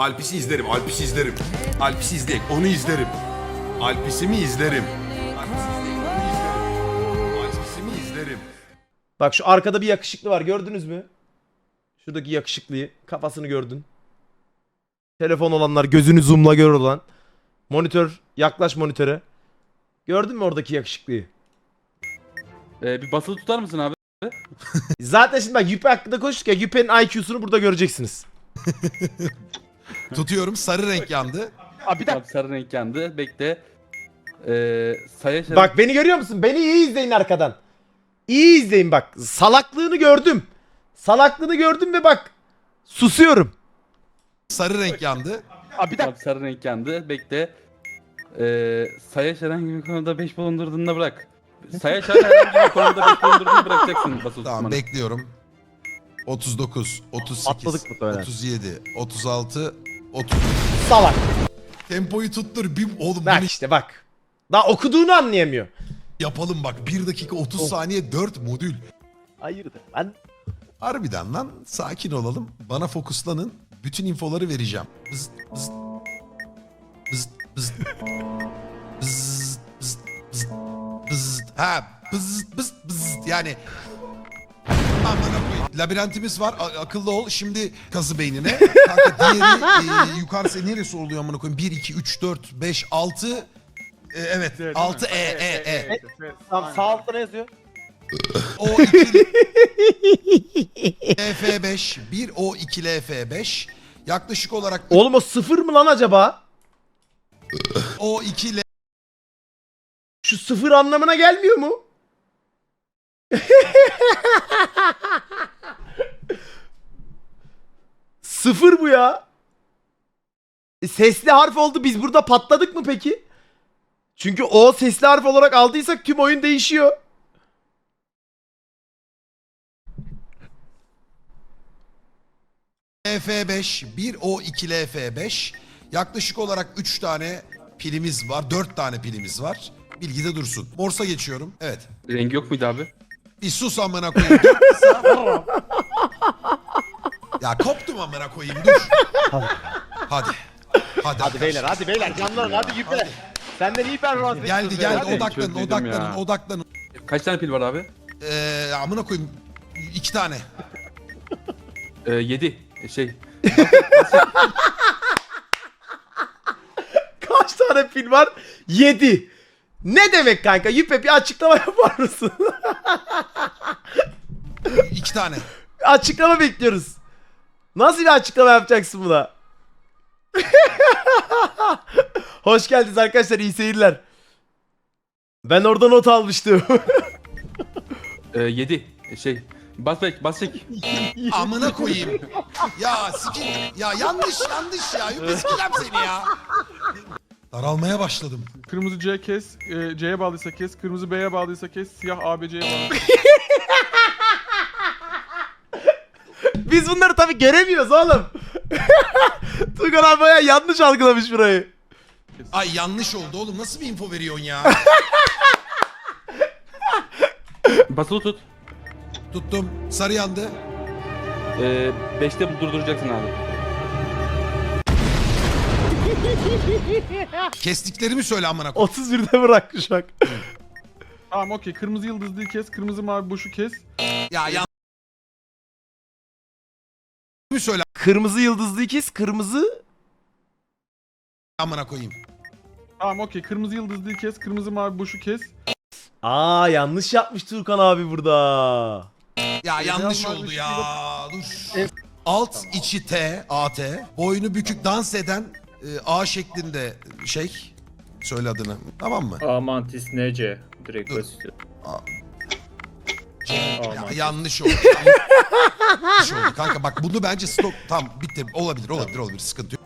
Alpis'i izlerim, Alpis'i izlerim. Alpis'i izleyek, onu izlerim. Alpis'i mi izlerim? Alpis'i mi izlerim? Bak şu arkada bir yakışıklı var gördünüz mü? Şuradaki yakışıklıyı kafasını gördün. Telefon olanlar gözünü zoomla gör olan. Monitör yaklaş monitöre. Gördün mü oradaki yakışıklıyı? Ee, bir basılı tutar mısın abi? Zaten şimdi bak Yüpe hakkında konuştuk ya Yüpe'nin IQ'sunu burada göreceksiniz. Tutuyorum sarı renk yandı. Abi bir dakika. Sarı renk yandı. Bekle. Ee, saya şeref- Bak beni görüyor musun? Beni iyi izleyin arkadan. İyi izleyin bak. Salaklığını gördüm. Salaklığını gördüm ve bak susuyorum. Sarı renk yandı. Abi bir dakika. Abi sarı renk yandı. Bekle. Ee, saya herhangi bir konuda 5 bulundurduğunda bırak. Saya herhangi bir konuda 5 bulundurduğunda bırakacaksın basılı Tamam bekliyorum. 39, 38, Atladık muhtemelen. 37, 36, 30. Salak. Tempoyu tuttur. Bir, oğlum Bak bunu işte bak. Daha okuduğunu anlayamıyor. yapalım bak. 1 dakika 30 saniye 4 modül. Hayırdır ben Harbiden lan sakin olalım. Bana fokuslanın. Bütün infoları vereceğim. Bızıt bızıt. Bızıt bızıt. Bızıt bızıt bızıt. Bızıt. Ha bızıt bızıt bızıt. Yani. Labirentimiz var. A- akıllı ol. Şimdi kazı beynine. Kanka diğeri e, yukarısı neresi oluyor amına koyayım? 1 2 3 4 5 6 e, evet 6 E E E. Tamam sağ altta ne yazıyor? O 2 LF5 1 O 2 LF5 yaklaşık olarak Oğlum o sıfır mı lan acaba? O 2 L Şu sıfır anlamına gelmiyor mu? sıfır bu ya. E, sesli harf oldu. Biz burada patladık mı peki? Çünkü o sesli harf olarak aldıysak tüm oyun değişiyor. LF5 1 O 2 LF5 yaklaşık olarak 3 tane pilimiz var 4 tane pilimiz var bilgide dursun Morsa geçiyorum evet Rengi yok muydu abi? Bir sus amına koyayım ya koptum amına koyayım dur hadi hadi Hadi beyler hadi beyler canlarım hadi yüpe. Senden iyi performans geldi bekliyoruz geldi beyler. odaklanın çözdüydüm odaklanın ya. odaklanın Kaç tane pil var abi? Ee, amına koyayım iki tane Ee, 7. Şey. Kaç tane pil var? 7. Ne demek kanka? Yüpe bir açıklama yapar mısın? iki tane açıklama bekliyoruz. Nasıl bir açıklama yapacaksın buna? Hoş geldiniz arkadaşlar iyi seyirler. Ben orada not almıştım. Ee, 7. Şey. Bas bek, bas çek. Amına koyayım. Ya sikin. Ya yanlış yanlış ya. Yüpe sikeceğim seni ya. Daralmaya başladım. Kırmızı C kes, e, C'ye bağlıysa kes, kırmızı B'ye bağlıysa kes, siyah ABC'ye bağlıysa Biz bunları tabii göremiyoruz oğlum. Tugan abi bayağı yanlış algılamış burayı. Ay yanlış oldu oğlum. Nasıl bir info veriyorsun ya? Basılı tut. Tuttum. Sarı yandı. Ee, 5'te durduracaksın abi. Kestiklerimi söyle amına koy. 31'de bırakmış bak. Tamam okey, kırmızı yıldızlıyı kes, kırmızı mavi boşu kes. Ya yanlış söyle Kırmızı yıldızlı ikiz, kırmızı amına koyayım. Tamam okey, kırmızı yıldızlıyı kes, kırmızı mavi boşu kes. Aa yanlış yapmış Turkan abi burada. Ya yanlış oldu ya. Dur. Alt içi T, AT. Boynu bükük dans eden e, A şeklinde şey. Söyle adını. Tamam mı? Amantis NC direkt Dur. basit. Ya, yanlış oldu. yanlış oldu. Kanka bak bunu bence stok tam bitti. Olabilir, olabilir, olabilir. Sıkıntı yok.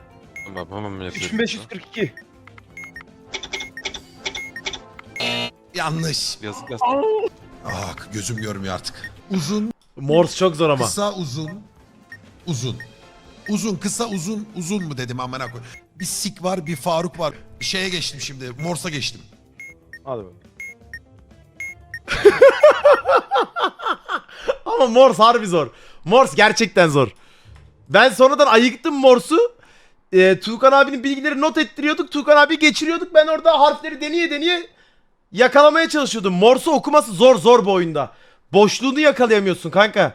Babamın mı yapıyor? 3542. Yanlış. Yazık yazık. Ah gözüm görmüyor artık. Uzun, Morse çok zor ama. kısa, uzun. Uzun. Uzun, kısa, uzun, uzun mu dedim amına koy. Bir Sik var, bir Faruk var. Şeye geçtim şimdi. Morsa geçtim. Hadi bakalım. Ama Morse harbi zor. Morse gerçekten zor. Ben sonradan ayıktım Morse'u. e, Tuğkan abinin bilgileri not ettiriyorduk. Tuğkan abi geçiriyorduk. Ben orada harfleri deneye deneye yakalamaya çalışıyordum. Morse okuması zor zor bu oyunda. Boşluğunu yakalayamıyorsun kanka.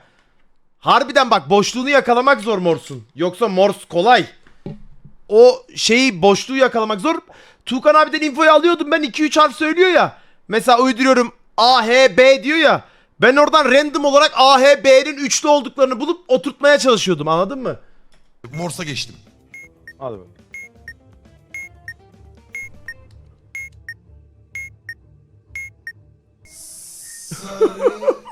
Harbiden bak boşluğunu yakalamak zor Morse'un. Yoksa Morse kolay. O şeyi boşluğu yakalamak zor. Tuğkan abiden infoyu alıyordum ben 2-3 harf söylüyor ya. Mesela uyduruyorum A, H, B diyor ya. Ben oradan random olarak A, H, B'nin üçlü olduklarını bulup oturtmaya çalışıyordum anladın mı? Morsa geçtim. Hadi bakalım.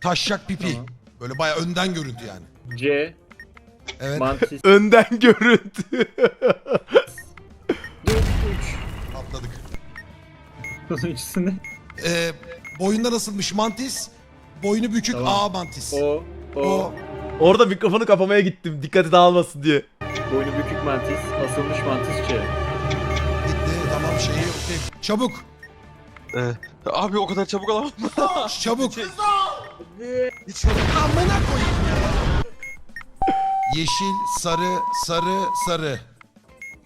Taşşak pipi. Böyle baya önden görüntü yani. C. Evet. Mantis. Önden görüntü. 4 3. Atladık. Sonuncusu ne? Ee, boyunda nasılmış mantis? Boynu bükük Tamam. A mantis. O. O. O. Orada mikrofonu kapamaya gittim. Dikkati dağılmasın diye. Boynu bükük mantis. Asılmış mantis C. Gitti. Tamam şeyi okey. Çabuk. Abi o kadar çabuk alamam. Çabuk. Amına koyayım ya. Yeşil, sarı, sarı, sarı.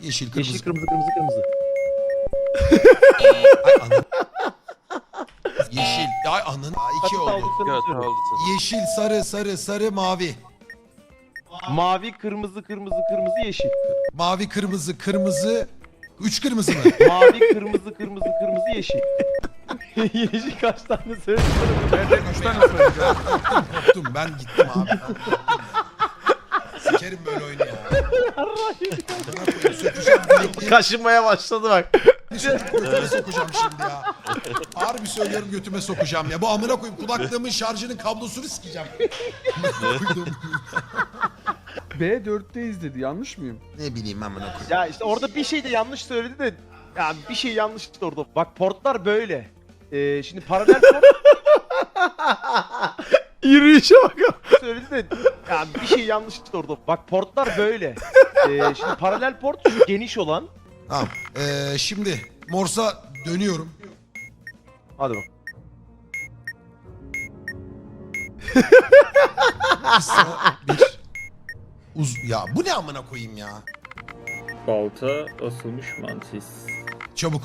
Yeşil, kırmızı. Yeşil kırmızı kırmızı kırmızı. Ay anın. Yeşil. Ay anın. Aa, iki oldu. Evet oldu. Yeşil, sarı, sarı, sarı, mavi. Mavi kırmızı kırmızı kırmızı yeşil. Mavi, kırmızı, kırmızı. Üç kırmızı mı? Mavi kırmızı kırmızı kırmızı yeşil. Yeşil kaç tane söyledim? Ben de 3 tane söyleyeceğim. Koptum ben gittim abi. Ben ya. Sikerim böyle oyunu ya. Amına koyayım, Sökeceğim bilekliği. Kaşınmaya başladı bak. Götüme sokacağım şimdi ya. Harbi söylüyorum götüme sokacağım ya. Bu amına koyayım kulaklığımın şarjının kablosunu sikeceğim. B4'teyiz dedi. Yanlış mıyım? ne bileyim amına koyayım. Ya işte orada bir şey de yanlış söyledi de ya bir şey yanlıştı orada. Bak portlar böyle. Ee, şimdi paralel port Yürüyüşe bak. söyledi de ya bir şey yanlıştı orada. Bak portlar böyle. Ee, şimdi paralel port şu geniş olan. Tamam. Ee, şimdi Morsa dönüyorum. Hadi bak. Kısa bir uz ya bu ne amına koyayım ya. Balta. Asılmış mantis. Çabuk.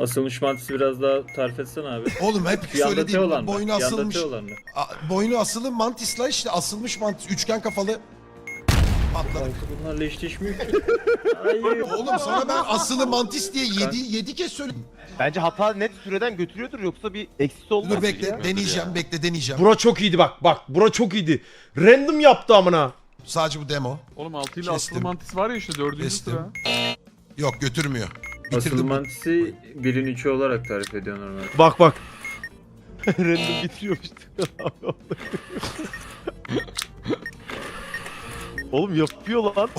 Asılmış mantis biraz daha tarif etsene abi. Oğlum hep söylediğim olan mı? boynu asılmış. T olan mı? A- boynu asılı mantisla işte asılmış mantis üçgen kafalı. Patladık. Balta bunlarla eşleşmiyor ki. Hayır. Oğlum sana ben asılı mantis diye 7 7 kez söyledim. Bence hata net süreden götürüyordur yoksa bir eksisi olmaz. Dur bekle deneyeceğim bekle deneyeceğim. Bura çok iyiydi bak bak bura çok iyiydi. Random yaptı amına. Sadece bu demo. Oğlum 6 ile Kestim. asılı mantis var ya işte 4. Kestim. sıra. Yok götürmüyor. Asıl Bitirdim. mantisi birin içi olarak tarif ediyor normalde. Bak bak. Random bitiriyormuş. Oğlum yapıyor lan.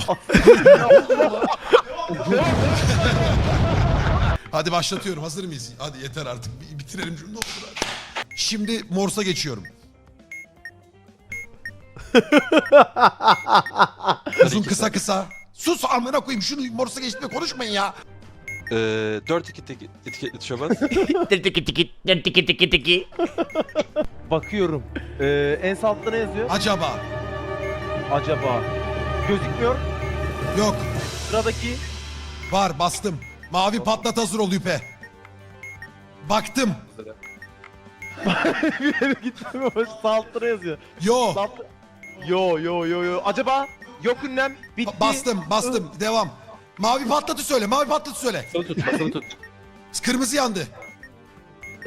Hadi başlatıyorum. Hazır mıyız? Hadi yeter artık. Bir Bitirelim şunu ne olur. Şimdi Morse'a geçiyorum. Uzun kısa kısa. Sus amına koyayım şunu Morse'a geçtiğinde konuşmayın ya. Ee, 4 etiketli, etiketli tuşa bas. Bakıyorum. Ee, en sağ altta ne yazıyor? Acaba. Acaba. Gözükmüyor. Yok. Sıradaki. Var bastım. Mavi patlat hazır ol Yüpe. Baktım. Gitmiyor. Sağ altta ne yazıyor? Yo. Sağ altta... Yo yo yo yo. Acaba yok ünlem bitti. Ba- bastım bastım. Devam. Mavi patlatı söyle. Mavi patlatı söyle. Basılı tut, basılı tut. Kırmızı yandı.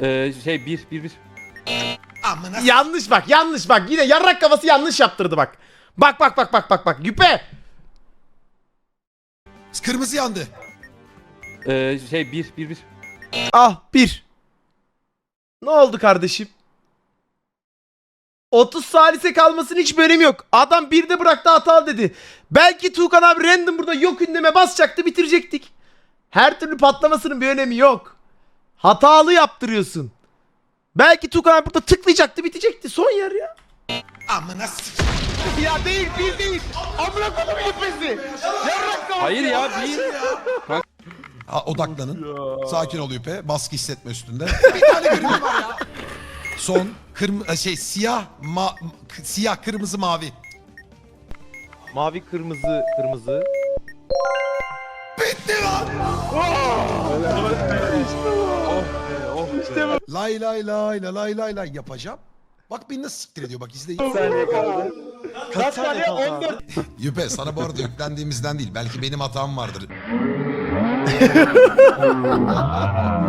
Ee, şey 1 1 1. Amına s- Yanlış bak yanlış bak. Yine yarrak kafası yanlış yaptırdı bak. Bak bak bak bak bak bak. Yüpe. Kırmızı yandı. Ee, şey 1 1 1. Ah bir. Ne oldu kardeşim? 30 salise kalmasının hiç bir önemi yok. Adam bir de bıraktı hatalı dedi. Belki Tuğkan abi random burada yok ünleme basacaktı bitirecektik. Her türlü patlamasının bir önemi yok. Hatalı yaptırıyorsun. Belki Tuğkan abi burada tıklayacaktı bitecekti. Son yer ya. Amına Ya değil bir değil. Amına kodumun ipesi. Hayır ya 1. Ha, odaklanın. Sakin ol Yüpe. Baskı hissetme üstünde. Bir tane görevim var ya. Son Kırm şey siyah ma siyah kırmızı mavi. Mavi kırmızı kırmızı. Lay lay lay lay lay lay lay yapacağım. Bak beni nasıl siktir ediyor bak izleyin. saniye kaldı. Kaç saniye 14. Yüpe sana bu arada yüklendiğimizden değil. Belki benim hatam vardır.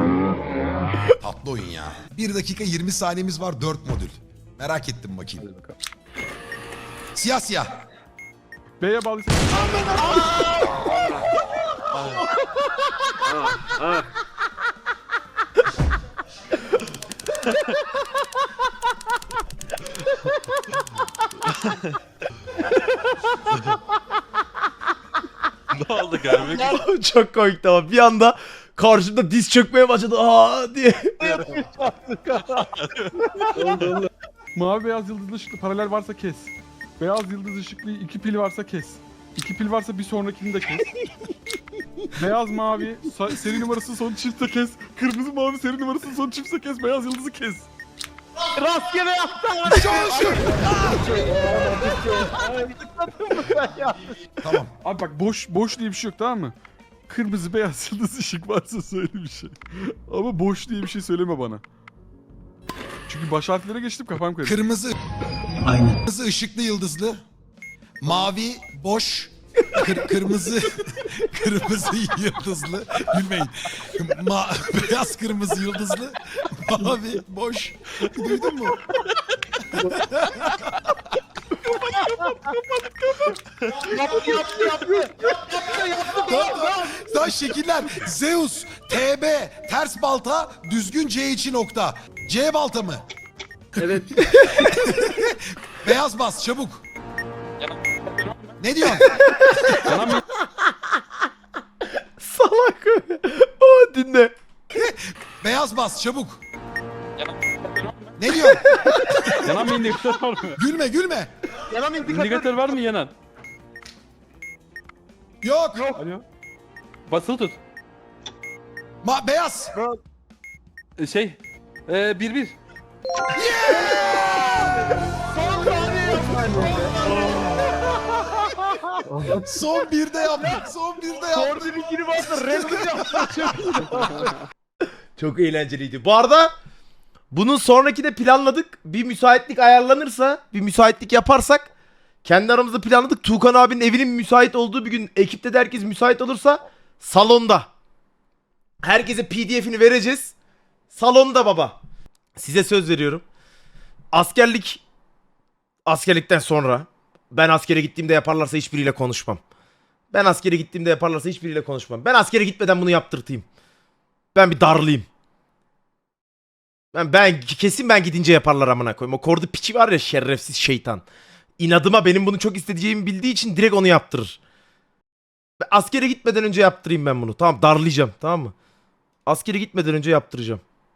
Tatlı oyun ya. 1 dakika 20 saniyemiz var 4 modül. Merak ettim bakayım. Hadi bakalım. Siyah siyah. B'ye bağlıysa Ah, ne oldu görmek? Çok komikti ama bir anda karşımda diz çökmeye başladı. Aa diye. mavi beyaz yıldızlı ışıklı paralel varsa kes. Beyaz yıldız ışıklı iki pil varsa kes. İki pil varsa bir sonrakini de kes. beyaz mavi sa- seri numarası son çiftse kes. Kırmızı mavi seri numarası son çiftse kes. Beyaz yıldızı kes. Rastgele yaptı. Tamam. Abi bak boş boş diye bir şey yok tamam mı? Kırmızı beyaz yıldız ışık varsa söyle bir şey. Ama boş diye bir şey söyleme bana. Çünkü baş harflere geçtim kafam karıştı. Kırmızı. Aynen. Kırmızı ışıklı yıldızlı. Mavi boş. Kır- kırmızı kırmızı yıldızlı. Gülmeyin. Ma- beyaz kırmızı yıldızlı. Mavi boş. Duydun mu? Yaptı yaptı yaptı. Yaptı yaptı. Daha şekiller. Zeus, TB, ters balta, düzgün C içi nokta. C balta mı? evet. Beyaz bas çabuk. Ne diyorsun? Salak. O dinle. Beyaz bas çabuk. Ne diyorsun? Yanan bir indikatör var mı? Gülme gülme. Yalan İndikatör var mı yanan? Yok. Alo. Basılı tut. Ma beyaz. Ee, Şey. Ee, bir bir. Son birde yaptık. Son birde yaptık. ikili varsa Redwood yaptı. Çok eğlenceliydi. Bu arada bunun sonraki de planladık. Bir müsaitlik ayarlanırsa, bir müsaitlik yaparsak kendi aramızda planladık. Tuğkan abinin evinin müsait olduğu bir gün ekipte de herkes müsait olursa salonda. Herkese PDF'ini vereceğiz. Salonda baba. Size söz veriyorum. Askerlik askerlikten sonra ben askere gittiğimde yaparlarsa hiçbiriyle konuşmam. Ben askere gittiğimde yaparlarsa hiçbiriyle konuşmam. Ben askere gitmeden bunu yaptırtayım. Ben bir darlayayım. Ben, ben kesin ben gidince yaparlar amına koyayım. O kordu piçi var ya şerefsiz şeytan. İnadıma benim bunu çok istediğimi bildiği için direkt onu yaptırır. Askere gitmeden önce yaptırayım ben bunu. Tamam darlayacağım tamam mı? Askere gitmeden önce yaptıracağım.